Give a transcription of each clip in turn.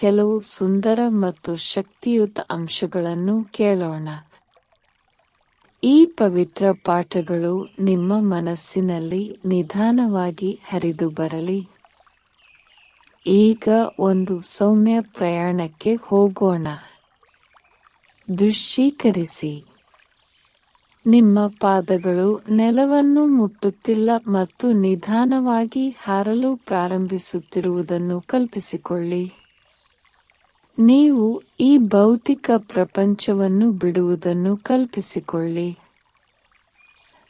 ಕೆಲವು ಸುಂದರ ಮತ್ತು ಶಕ್ತಿಯುತ ಅಂಶಗಳನ್ನು ಕೇಳೋಣ. ಈ ಪವಿತ್ರ ಪಾಠಗಳು ನಿಮ್ಮ ಮನಸ್ಸಿನಲ್ಲಿ ನಿಧಾನವಾಗಿ ಹರಿದು ಬರಲಿ. ಈಗ ಒಂದು ಸೌಮ್ಯ ಪ್ರಯಾಣಕ್ಕೆ ಹೋಗೋಣ. ದೃಶ್ಯೀಕರಿಸಿ. ನಿಮ್ಮ ಪಾದಗಳು ನೆಲವನ್ನು ಮುಟ್ಟುತ್ತಿಲ್ಲ ಮತ್ತು ನಿಧಾನವಾಗಿ ಹಾರಲು ಪ್ರಾರಂಭಿಸುತ್ತಿರುವುದನ್ನು ಕಲ್ಪಿಸಿಕೊಳ್ಳಿ. ನೀವು ಈ ಭೌತಿಕ ಪ್ರಪಂಚವನ್ನು ಬಿಡುವುದನ್ನು ಕಲ್ಪಿಸಿಕೊಳ್ಳಿ.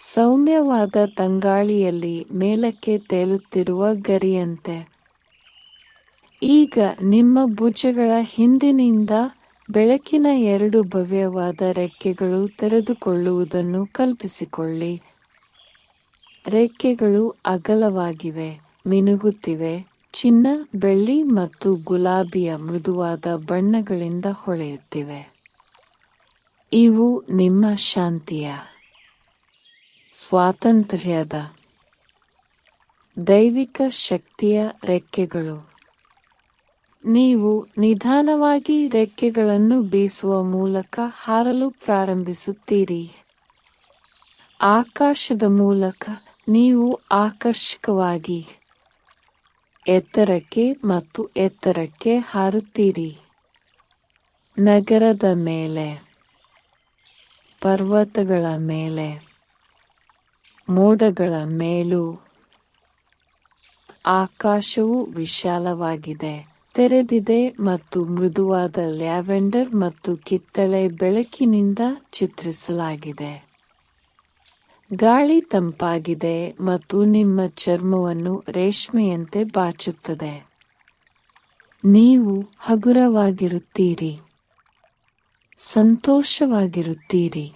ಸೌಮ್ಯವಾದ ತಂಗಾಳಿಯಲ್ಲಿ ಮೇಲಕ್ಕೆ ತೇಲುತ್ತಿರುವ ಗರಿಯಂತೆ. ಈಗ ನಿಮ್ಮ ಭುಜಗಳ ಹಿಂದಿನಿಂದ ಬೆಳಕಿನ ಎರಡು ಭವ್ಯವಾದ ರೆಕ್ಕೆಗಳು ತೆರೆದುಕೊಳ್ಳುವುದನ್ನು ಕಲ್ಪಿಸಿಕೊಳ್ಳಿ. ರೆಕ್ಕೆಗಳು ಅಗಲವಾಗಿವೆ, ಮಿನುಗುತ್ತಿವೆ. ಚಿನ್ನ, ಬೆಳ್ಳಿ ಮತ್ತು ಗುಲಾಬಿಯ ಮೃದುವಾದ ಬಣ್ಣಗಳಿಂದ ಹೊಳೆಯುತ್ತಿವೆ. ಇವು ನಿಮ್ಮ ಶಾಂತಿಯ, ಸ್ವಾತಂತ್ರ್ಯದ, ದೈವಿಕ ಶಕ್ತಿಯ ರೆಕ್ಕೆಗಳು. ನೀವು ನಿಧಾನವಾಗಿ ರೆಕ್ಕೆಗಳನ್ನು ಬೀಸುವ ಮೂಲಕ ಹಾರಲು ಪ್ರಾರಂಭಿಸುತ್ತೀರಿ. ಆಕಾಶದ ಮೂಲಕ ನೀವು ಆಕರ್ಷಕವಾಗಿ ಎತ್ತರಕ್ಕೆ ಮತ್ತು ಎತ್ತರಕ್ಕೆ ಹಾರುತ್ತೀರಿ. ನಗರದ ಮೇಲೆ, ಪರ್ವತಗಳ ಮೇಲೆ, ಮೋಡಗಳ ಮೇಲೂ ಆಕಾಶವು ವಿಶಾಲವಾಗಿದೆ. ತೆರೆದಿದೆ ಮತ್ತು ಮೃದುವಾದ ಲ್ಯಾವೆಂಡರ್ ಮತ್ತು ಕಿತ್ತಳೆ ಬೆಳಕಿನಿಂದ ಚಿತ್ರಿಸಲಾಗಿದೆ. ಗಾಳಿ ತಂಪಾಗಿದೆ ಮತ್ತು ನಿಮ್ಮ ಚರ್ಮವನ್ನು ರೇಷ್ಮೆಯಂತೆ ಬಾಚುತ್ತದೆ. ನೀವು ಹಗುರವಾಗಿರುತ್ತೀರಿ. ಸಂತೋಷವಾಗಿರುತ್ತೀರಿ.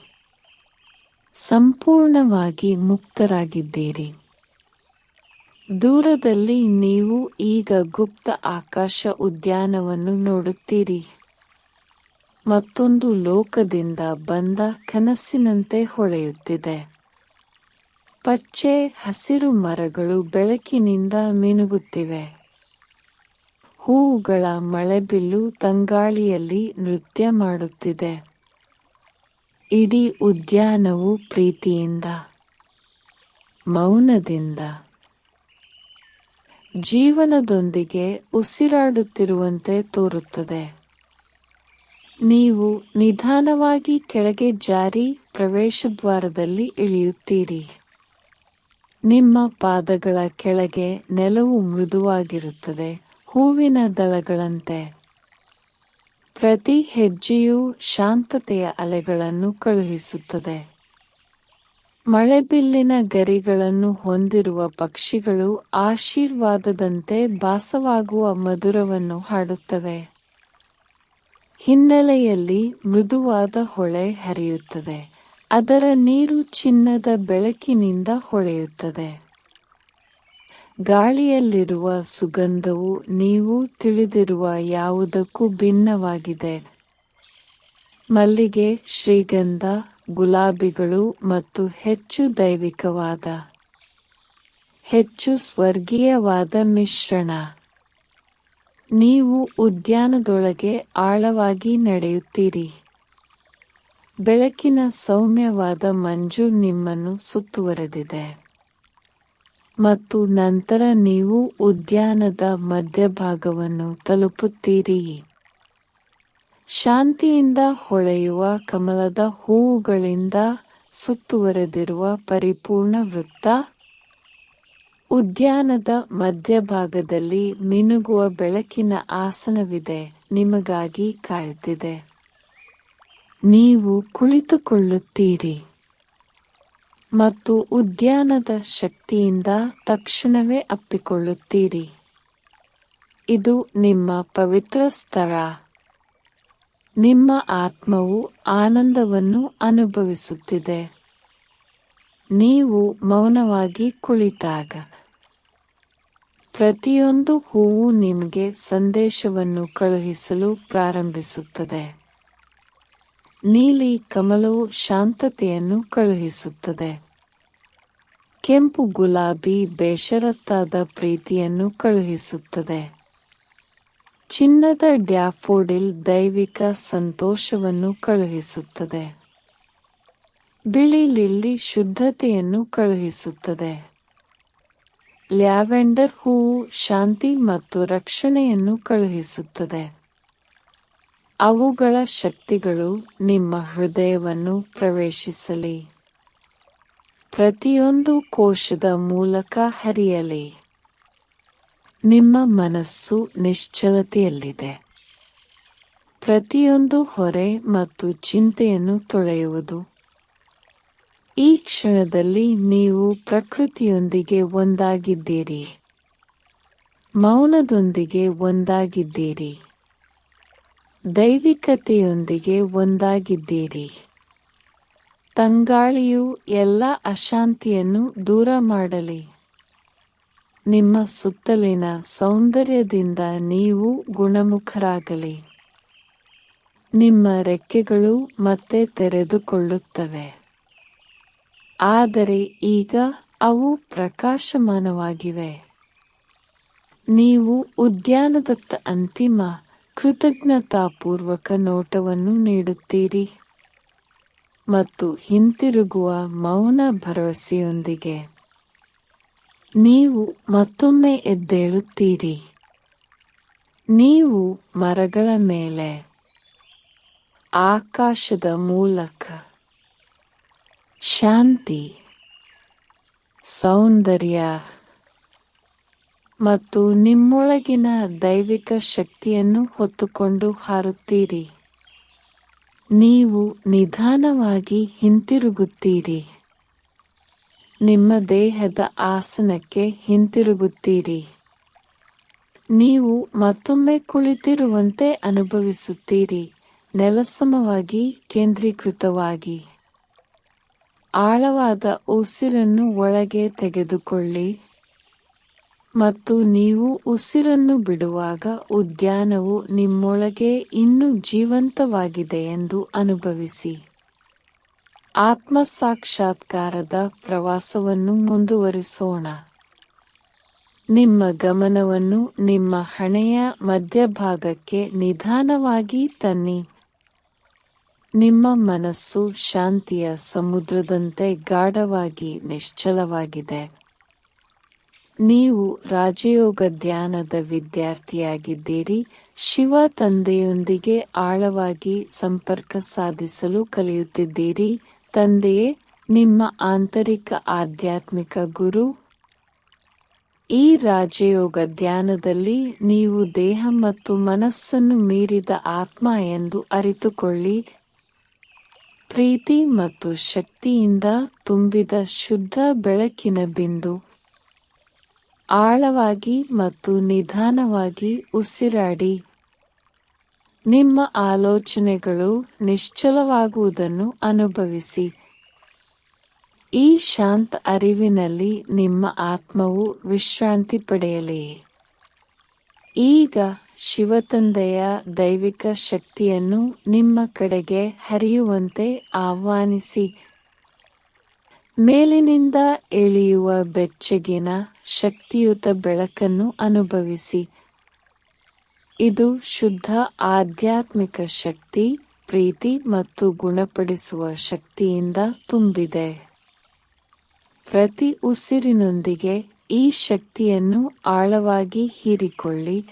ಸಂಪೂರ್ಣವಾಗಿ ಮುಕ್ತರಾಗಿದ್ದೀರಿ. ದೂರದಲ್ಲಿ ನೀವು ಈಗ ಗುಪ್ತ ಆಕಾಶ ಉದ್ಯಾನವನ್ನು ನೋಡುತ್ತೀರಿ. ಮತ್ತೊಂದು ಲೋಕದಿಂದ ಬಂದ ಕನಸಿನಂತೆ ಹೊಳೆಯುತ್ತಿದೆ. ಪಚ್ಚೆ ಹಸಿರು ಮರಗಳು ಬೆಳಕಿನಿಂದ ಮಿನುಗುತ್ತಿವೆ. ಹೂವುಗಳ ಮಳೆಬಿಲ್ಲು ತಂಗಾಳಿಯಲ್ಲಿ ನೃತ್ಯ ಮಾಡುತ್ತಿದೆ. ಇಡೀ ಉದ್ಯಾನವು ಪ್ರೀತಿಯಿಂದ, ಮೌನದಿಂದ, ಜೀವನದೊಂದಿಗೆ ಉಸಿರಾಡುತ್ತಿರುವಂತೆ ತೋರುತ್ತದೆ. ನೀವು ನಿಧಾನವಾಗಿ ಕೆಳಗೆ ಜಾರಿ ಪ್ರವೇಶದ್ವಾರದಲ್ಲಿ ಇಳಿಯುತ್ತೀರಿ. ನಿಮ್ಮ ಪಾದಗಳ ಕೆಳಗೆ ನೆಲವು ಮೃದುವಾಗಿರುತ್ತದೆ, ಹೂವಿನ ದಳಗಳಂತೆ. ಪ್ರತಿ ಹೆಜ್ಜೆಯೂ ಶಾಂತತೆಯ ಅಲೆಗಳನ್ನು ಕಳುಹಿಸುತ್ತದೆ. ಮಳೆಬಿಲ್ಲಿನ ಗರಿಗಳನ್ನು ಹೊಂದಿರುವ ಪಕ್ಷಿಗಳು ಆಶೀರ್ವಾದದಂತೆ ಭಾಸವಾಗುವ ಮಧುರವನ್ನು ಹಾಡುತ್ತವೆ. ಹಿನ್ನೆಲೆಯಲ್ಲಿ ಮೃದುವಾದ ಹೊಳೆ ಹರಿಯುತ್ತದೆ. ಅದರ ನೀರು ಚಿನ್ನದ ಬೆಳಕಿನಿಂದ ಹೊಳೆಯುತ್ತದೆ. ಗಾಳಿಯಲ್ಲಿರುವ ಸುಗಂಧವು ನೀವು ತಿಳಿದಿರುವ ಯಾವುದಕ್ಕೂ ಭಿನ್ನವಾಗಿದೆ. ಮಲ್ಲಿಗೆ, ಶ್ರೀಗಂಧ, ಗುಲಾಬಿಗಳು ಮತ್ತು ಹೆಚ್ಚು ದೈವಿಕವಾದ, ಹೆಚ್ಚು ಸ್ವರ್ಗೀಯವಾದ ಮಿಶ್ರಣ. ನೀವು ಉದ್ಯಾನದೊಳಗೆ ಆಳವಾಗಿ ನಡೆಯುತ್ತೀರಿ. ಬೆಳಕಿನ ಸೌಮ್ಯವಾದ ಮಂಜು ನಿಮ್ಮನ್ನು ಸುತ್ತುವರೆದಿದೆ. ಮತ್ತು ನಂತರ ನೀವು ಉದ್ಯಾನದ ಮಧ್ಯಭಾಗವನ್ನು ತಲುಪುತ್ತೀರಿ. ಶಾಂತಿಯಿಂದ ಹೊಳೆಯುವ ಕಮಲದ ಹೂವುಗಳಿಂದ ಸುತ್ತುವರೆದಿರುವ ಪರಿಪೂರ್ಣ ವೃತ್ತ. ಉದ್ಯಾನದ ಮಧ್ಯಭಾಗದಲ್ಲಿ ಮಿನುಗುವ ಬೆಳಕಿನ ಆಸನವಿದೆ, ನಿಮಗಾಗಿ ಕಾಯುತ್ತಿದೆ. ನೀವು ಕುಳಿತುಕೊಳ್ಳುತ್ತೀರಿ. ಮತ್ತು ಉದ್ಯಾನದ ಶಕ್ತಿಯಿಂದ ತಕ್ಷಣವೇ ಅಪ್ಪಿಕೊಳ್ಳುತ್ತೀರಿ. ಇದು ನಿಮ್ಮ ಪವಿತ್ರ ಸ್ಥಳ. ನಿಮ್ಮ ಆತ್ಮವು ಆನಂದವನ್ನು ಅನುಭವಿಸುತ್ತಿದೆ. ನೀವು ಮೌನವಾಗಿ ಕುಳಿತಾಗ. ಪ್ರತಿಯೊಂದು ಹೂವು ನಿಮಗೆ ಸಂದೇಶವನ್ನು ಕಳುಹಿಸಲು ಪ್ರಾರಂಭಿಸುತ್ತದೆ. ನೀಲಿ ಕಮಲವು ಶಾಂತತೆಯನ್ನು ಕಳುಹಿಸುತ್ತದೆ. ಕೆಂಪು ಗುಲಾಬಿ ಬೇಷರತ್ತಾದ ಪ್ರೀತಿಯನ್ನು ಕಳುಹಿಸುತ್ತದೆ. ಚಿನ್ನದ ಡ್ಯಾಫೋಡಿಲ್ ದೈವಿಕ ಸಂತೋಷವನ್ನು ಕಳುಹಿಸುತ್ತದೆ. ಬಿಳಿ ಲಿಲ್ಲಿ ಶುದ್ಧತೆಯನ್ನು ಕಳುಹಿಸುತ್ತದೆ. ಲ್ಯಾವೆಂಡರ್ ಹೂವು ಶಾಂತಿ ಮತ್ತು ರಕ್ಷಣೆಯನ್ನು ಕಳುಹಿಸುತ್ತದೆ. ಅವುಗಳ ಶಕ್ತಿಗಳು ನಿಮ್ಮ ಹೃದಯವನ್ನು ಪ್ರವೇಶಿಸಲಿ. ಪ್ರತಿಯೊಂದು ಕೋಶದ ಮೂಲಕ ಹರಿಯಲಿ. ನಿಮ್ಮ ಮನಸ್ಸು ನಿಶ್ಚಲತೆಯಲ್ಲಿದೆ. ಪ್ರತಿಯೊಂದು ಹೊರೆ ಮತ್ತು ಚಿಂತೆಯನ್ನು ತೊಳೆಯುವುದು. ಈ ಕ್ಷಣದಲ್ಲಿ ನೀವು ಪ್ರಕೃತಿಯೊಂದಿಗೆ ಒಂದಾಗಿದ್ದೀರಿ. ಮೌನದೊಂದಿಗೆ ಒಂದಾಗಿದ್ದೀರಿ. ದೈವಿಕತೆಯೊಂದಿಗೆ ಒಂದಾಗಿದ್ದೀರಿ. ತಂಗಾಳಿಯು ಎಲ್ಲ ಅಶಾಂತಿಯನ್ನು ದೂರ ಮಾಡಲಿ. ನಿಮ್ಮ ಸುತ್ತಲಿನ ಸೌಂದರ್ಯದಿಂದ ನೀವು ಗುಣಮುಖರಾಗಲಿ. ನಿಮ್ಮ ರೆಕ್ಕೆಗಳು ಮತ್ತೆ ತೆರೆದುಕೊಳ್ಳುತ್ತವೆ. ಆದರೆ ಈಗ ಅವು ಪ್ರಕಾಶಮಾನವಾಗಿವೆ. ನೀವು ಉದ್ಯಾನದತ್ತ ಅಂತಿಮ ಕೃತಜ್ಞತಾಪೂರ್ವಕ ನೋಟವನ್ನು ನೀಡುತ್ತೀರಿ. ಮತ್ತು ಹಿಂತಿರುಗುವ ಮೌನ ಭರವಸೆಯೊಂದಿಗೆ ನೀವು ಮತ್ತೊಮ್ಮೆ ಎದ್ದೇಳುತ್ತೀರಿ. ನೀವು ಮರಗಳ ಮೇಲೆ, ಆಕಾಶದ ಮೂಲಕ, ಶಾಂತಿ, ಸೌಂದರ್ಯ ಮತ್ತು ನಿಮ್ಮೊಳಗಿನ ದೈವಿಕ ಶಕ್ತಿಯನ್ನು ಹೊತ್ತುಕೊಂಡು ಹಾರುತ್ತೀರಿ. ನೀವು ನಿಧಾನವಾಗಿ ಹಿಂತಿರುಗುತ್ತೀರಿ. ನಿಮ್ಮ ದೇಹದ ಆಸನಕ್ಕೆ ಹಿಂತಿರುಗುತ್ತೀರಿ. ನೀವು ಮತ್ತೊಮ್ಮೆ ಕುಳಿತಿರುವಂತೆ ಅನುಭವಿಸುತ್ತೀರಿ, ನೆಲಸಮವಾಗಿ ಕೇಂದ್ರೀಕೃತವಾಗಿ. ಆಳವಾದ ಉಸಿರನ್ನು ಒಳಗೆ ತೆಗೆದುಕೊಳ್ಳಿ. ಮತ್ತು ನೀವು ಉಸಿರನ್ನು ಬಿಡುವಾಗ ಉದ್ಯಾನವು ನಿಮ್ಮೊಳಗೆ ಇನ್ನೂ ಜೀವಂತವಾಗಿದೆ ಎಂದು ಅನುಭವಿಸಿ. ಆತ್ಮ ಸಾಕ್ಷಾತ್ಕಾರದ ಪ್ರವಾಸವನ್ನು ಮುಂದುವರಿಸೋಣ. ನಿಮ್ಮ ಗಮನವನ್ನು ನಿಮ್ಮ ಹಣೆಯ ಮಧ್ಯಭಾಗಕ್ಕೆ ನಿಧಾನವಾಗಿ ತನ್ನಿ. ನಿಮ್ಮ ಮನಸ್ಸು ಶಾಂತಿಯ ಸಮುದ್ರದಂತೆ ಗಾಢವಾಗಿ ನಿಶ್ಚಲವಾಗಿದೆ. ನೀವು ರಾಜಯೋಗ ಧ್ಯಾನದ ವಿದ್ಯಾರ್ಥಿಯಾಗಿದ್ದೀರಿ. ಶಿವ ತಂದೆಯೊಂದಿಗೆ ಆಳವಾಗಿ ಸಂಪರ್ಕ ಸಾಧಿಸಲು ಕಲಿಯುತ್ತಿದ್ದೀರಿ. ತಂದೆಯೇ, ನಿಮ್ಮ ಆಂತರಿಕ ಆಧ್ಯಾತ್ಮಿಕ ಗುರು. ಈ ರಾಜಯೋಗ ಧ್ಯಾನದಲ್ಲಿ ನೀವು ದೇಹ ಮತ್ತು ಮನಸ್ಸನ್ನು ಮೀರಿದ ಆತ್ಮ ಎಂದು ಅರಿತುಕೊಳ್ಳಿ. ಪ್ರೀತಿ ಮತ್ತು ಶಕ್ತಿಯಿಂದ ತುಂಬಿದ ಶುದ್ಧ ಬೆಳಕಿನ ಬಿಂದು. ಆಳವಾಗಿ ಮತ್ತು ನಿಧಾನವಾಗಿ ಉಸಿರಾಡಿ. ನಿಮ್ಮ ಆಲೋಚನೆಗಳು ನಿಶ್ಚಲವಾಗುವುದನ್ನು ಅನುಭವಿಸಿ. ಈ ಶಾಂತ ಅರಿವಿನಲ್ಲಿ ನಿಮ್ಮ ಆತ್ಮವು ವಿಶ್ರಾಂತಿ ಪಡೆಯಲಿ. ಈಗ ಶಿವತಂದೆಯ ದೈವಿಕ ಶಕ್ತಿಯನ್ನು ನಿಮ್ಮ ಕಡೆಗೆ ಹರಿಯುವಂತೆ ಆಹ್ವಾನಿಸಿ. ಮೇಲಿನಿಂದ ಇಳಿಯುವ ಬೆಚ್ಚಗಿನ ಶಕ್ತಿಯುತ ಬೆಳಕನ್ನು ಅನುಭವಿಸಿ. ಇದು ಶುದ್ಧ ಆಧ್ಯಾತ್ಮಿಕ ಶಕ್ತಿ, ಪ್ರೀತಿ ಮತ್ತು ಗುಣಪಡಿಸುವ ಶಕ್ತಿಯಿಂದ ತುಂಬಿದೆ. ಪ್ರತಿ ಉಸಿರಿನೊಂದಿಗೆ ಈ ಶಕ್ತಿಯನ್ನು ಆಳವಾಗಿ ಹೀರಿಕೊಳ್ಳಿ.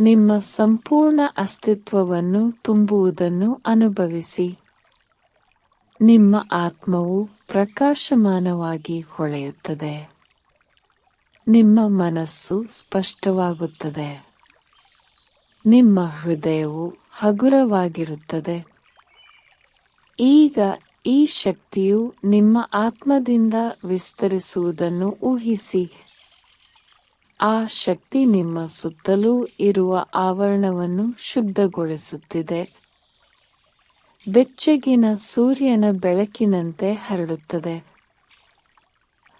ನಿಮ್ಮ ಸಂಪೂರ್ಣ ಅಸ್ತಿತ್ವವನ್ನು ತುಂಬುವುದನ್ನು ಅನುಭವಿಸಿ. ನಿಮ್ಮ ಆತ್ಮವು ಪ್ರಕಾಶಮಾನವಾಗಿ ಹೊಳೆಯುತ್ತದೆ. ನಿಮ್ಮ ಮನಸ್ಸು ಸ್ಪಷ್ಟವಾಗುತ್ತದೆ. ನಿಮ್ಮ ಹೃದಯವು ಹಗುರವಾಗಿರುತ್ತದೆ. ಈಗ ಈ ಶಕ್ತಿಯು ನಿಮ್ಮ ಆತ್ಮದಿಂದ ವಿಸ್ತರಿಸುವುದನ್ನು ಊಹಿಸಿ. ಆ ಶಕ್ತಿ ನಿಮ್ಮ ಸುತ್ತಲೂ ಇರುವ ಆವರಣವನ್ನು ಶುದ್ಧಗೊಳಿಸುತ್ತಿದೆ. ಬೆಚ್ಚಗಿನ ಸೂರ್ಯನ ಬೆಳಕಿನಂತೆ ಹರಡುತ್ತದೆ.